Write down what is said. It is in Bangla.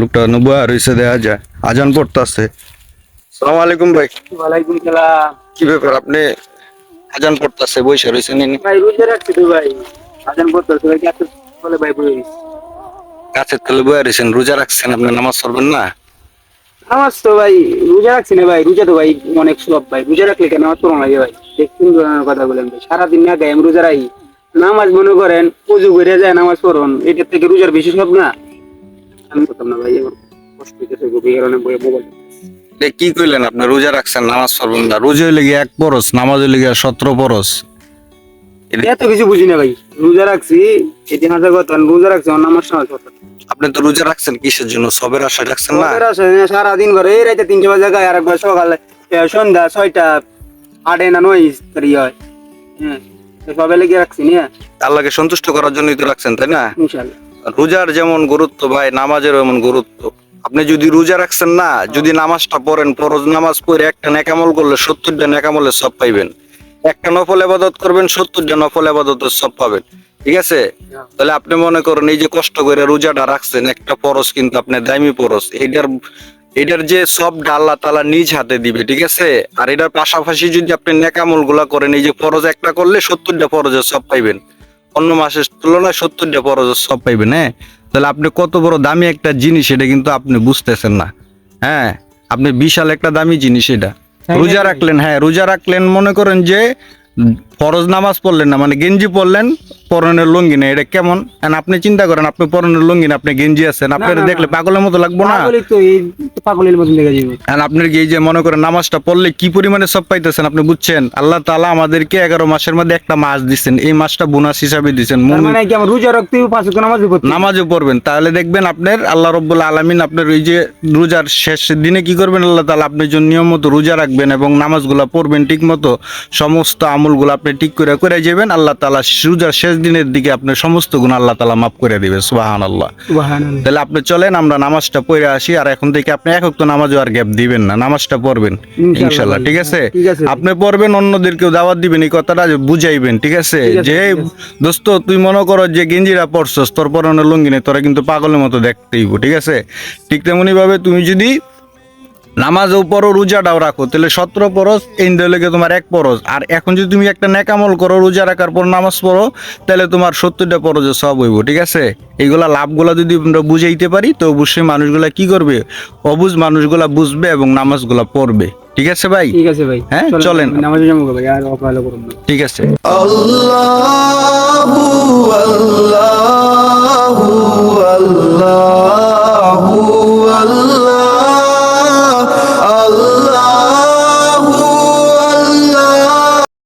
লোকটা হয়েছে দেখা যায় আজান পড়তেছে। সালাম আলাইকুম ভাই। ওয়ালাইকুম সালাম। কি ব্যাপার আপনি আজান পড়তেছে বসে রয়েছেন। ভাই রোজা রাখছি তো ভাই। আজান করতে ভাই কি এত ভাই বই গাছের তলে রয়েছেন রোজা রাখছেন আপনি নামাজ পড়বেন না? নামাজ তো ভাই রোজা রাখছি না ভাই রোজা তো ভাই অনেক সব ভাই। রোজা রাখলে কেন নামাজ পড়ো লাগে ভাই দেখুন কথা বলেন ভাই। সারাদিন না গায়ে আমি রোজা রাখি। নামাজ মনে করেন পুজো করে যায় নামাজ পড়ুন। এটার থেকে রোজার বেশি সব না? আমি করতাম না ভাই কষ্ট হইতেছে এই কারণে বই মোবাইল কি কইলেন আপনি? রোজা রাখছেন নামাজ পড়বেন না। রোজা হইলে এক পরস নামাজ হইলে গিয়ে সতেরো পরস এত কিছু বুঝি না ভাই। রোজা রাখছি এটি হাজার কথা রোজা রাখছি নামাজ নামাজ আপনি তো রোজা রাখছেন কিসের জন্য? সবের আশা রাখছেন না? আসে, সারাদিন ঘরে এই রাইতে তিনটে বাজে গায়ে আর একবার সকালে সন্ধ্যা ছয়টা আটে না নয় হয়। হ্যাঁ। সবাই লেগে রাখছি নিয়ে আল্লাহকে সন্তুষ্ট করার জন্যই তো রাখছেন তাই না? ইনশাল্লাহ। রোজার যেমন গুরুত্ব ভাই নামাজের এমন গুরুত্ব। আপনি যদি রোজা রাখছেন না যদি নামাজটা পড়েন ফরজ নামাজ পড়ে একটা নেকামল করলে সত্তরটা নেকামলের সব পাইবেন। একটা নফল আবাদত করবেন সত্তরটা নফল আবাদতের সব পাবেন। ঠিক আছে? তাহলে আপনি মনে করেন এই যে কষ্ট করে রোজাটা রাখছেন একটা পরশ কিন্তু আপনি দামি পরশ এটার এটার যে সব আল্লাহ তালা নিজ হাতে দিবে ঠিক আছে? আর এটার পাশাপাশি যদি আপনি নেকামলগুলা করেন এই যে ফরজ একটা করলে সত্তরটা ফরজের সব পাইবেন। অন্য মাসের তুলনায় সত্তরটা ফরজের সব পাইবেন হ্যাঁ? তাহলে আপনি কত বড় দামি একটা জিনিস এটা কিন্তু আপনি বুঝতেছেন না হ্যাঁ? আপনি বিশাল একটা দামি জিনিস এটা। রোজা রাখলেন হ্যাঁ রোজা রাখলেন মনে করেন যে ফরজ নামাজ পড়লেন না মানে গেঞ্জি পড়লেন পরনের লুঙ্গি না এটা কেমন? আপনি চিন্তা করেন আপনি পরনের লুঙ্গি না আপনি গেঞ্জি আছেন আপনার দেখলে পাগলের মতো লাগবো না? পাগলের লেগে যাবে আপনার এই যে মনে করেন নামাজটা পড়লে কি পরিমাণে সব পাইতেছেন আপনি বুঝছেন? আল্লাহ তাআলা আমাদেরকে এগারো মাসের মধ্যে একটা মাস দিচ্ছেন এই মাসটা বোনাস হিসাবে দিচ্ছেন মানে কি রোজা রাখতে নামাজও পড়বেন। তাহলে দেখবেন আপনার আল্লাহ রব্বুল আলমিন আপনার ওই যে রোজার শেষ দিনে কি করবেন? আল্লাহ তাআলা আপনার জন্য নিয়ম মতো রোজা রাখবেন এবং নামাজগুলো পড়বেন ঠিক মতো সমস্ত আমলগুলো আপনি ঠিক করে করে যাবেন আল্লাহ তাআলা রোজার শেষ দিনের দিকে আপনার সমস্ত গুণ আল্লাহ তাআলা মাফ করে দিবে সুবাহান আল্লাহ তাহলে আপনি চলেন আমরা নামাজটা পড়ে আসি আর এখন থেকে আপনি এক তো নামাজও আর গ্যাপ দিবেন না নামাজটা পড়বেন ইনশাল্লাহ ঠিক আছে? আপনি পড়বেন অন্যদেরকেও দাওয়াত দিবেন এই কথাটা বুঝাইবেন ঠিক আছে? যে দোস্ত তুই মনে করো যে গেঞ্জিরা পড়ছস তোর পরনের লুঙ্গি নেই তোরা কিন্তু পাগলের মতো দেখতেইব ঠিক আছে? ঠিক তেমনি ভাবে তুমি যদি নামাজ নামাজও পড়ো রোজাটাও রাখো। তাহলে সতেরো পরশ ইন্দ্র লেগে তোমার এক পরস আর এখন যদি তুমি একটা নেকামল করো রোজা রাখার পর নামাজ পড়ো তাহলে তোমার সত্তরটা পরজে সব হইব ঠিক আছে? এইগুলা লাভগুলা যদি আমরা বুঝাইতে পারি তো অবশ্যই মানুষগুলা কি করবে? অবুজ মানুষগুলা বুঝবে এবং নামাজগুলা পড়বে। ঠিক আছে ভাই? ঠিক আছে ভাই। হ্যাঁ চলেন ঠিক আছে।